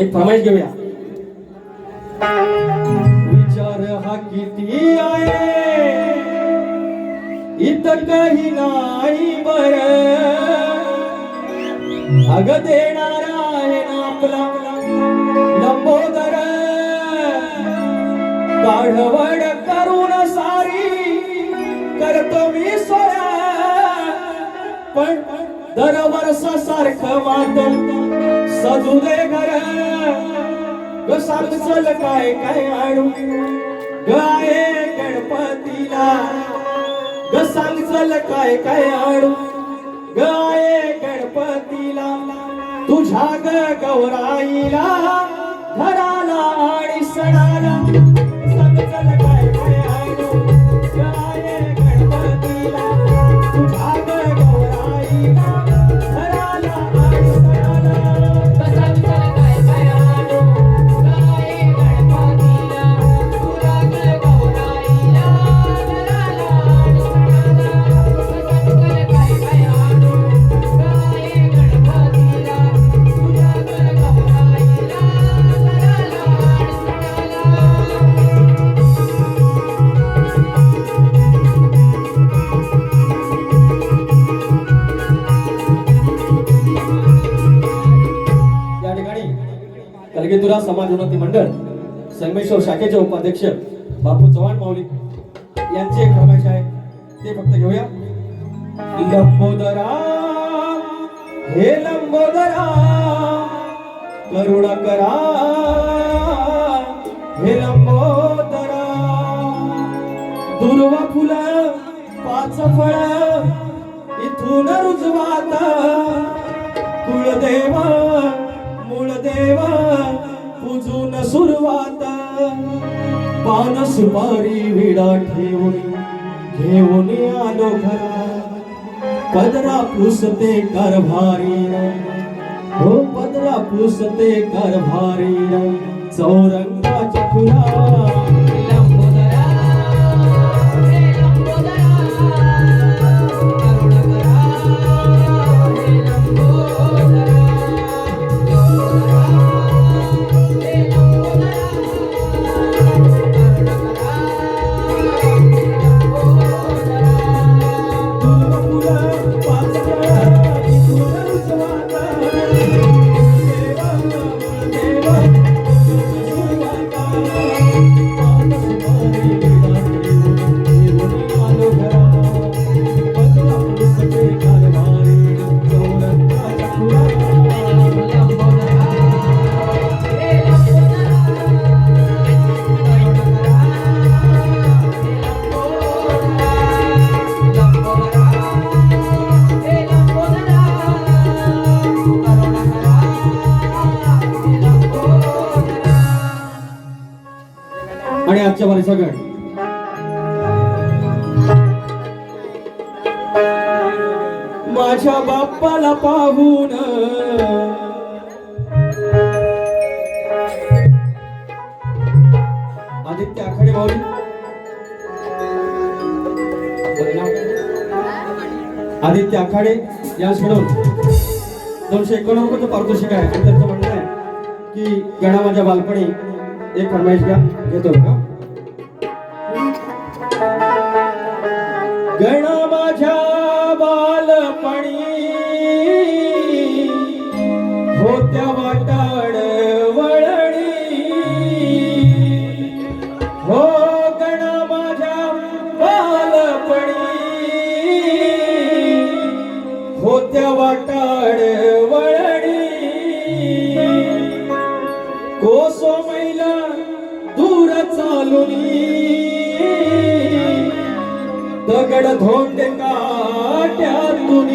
एक फरमाईश घेऊया. विचार हा किती आहे? इतर काही नाही बर. अग देणारा आहे ना आपला लंबोदर. काढवड करून सारी करतो मी सोया. पण दरवर्ष सारखं मात सजू दे घर. ग सांग चल काय काय आणू? गाये गणपतीला. ग सांग चल काय काय आणू? गाये गणपतीला. तुझ्या ग गौराईला घराला आणि सणाला. सांग चल काय काय आणू? कलगीतुरा समाज उन्नती मंडळ संगमेश्वर शाखेचे उपाध्यक्ष बापू चव्हाण माऊली यांची एक फरमाईश आहे. ते फक्त घेऊया. लंबोदरा हे लंबोदरा करुणा करा. हे लंबोदरा दुर्वा फुलं पाच फळ इथून रुजवाता. कुळदेवा वात. पान सुपारी विडा ठेवून घेऊन आलो घरा. पदरा पुसते कारभारी. हो पदरा पुसते कारभारी. चौरंगाच्या खुला आणि आजच्या माझ्या बाप्पाला पाहून. आदित्य आखाडे भाऊ आदित्य आखाडे या सोडून दोनशे एकोणनव्वद पारितोषिक आहे. आणि त्यांचं म्हणणं आहे की गणा माझ्या बालपणी एक फरमाईश घ्या घेतो. का गणा माझ्या बालपणी. होत्या वाटाड वळणी. हो गणा माझ्या बालपणी. होत्या वाटाड वळणी. कोसो मैला दूर चालुनी. दगड धोंड काट्यातून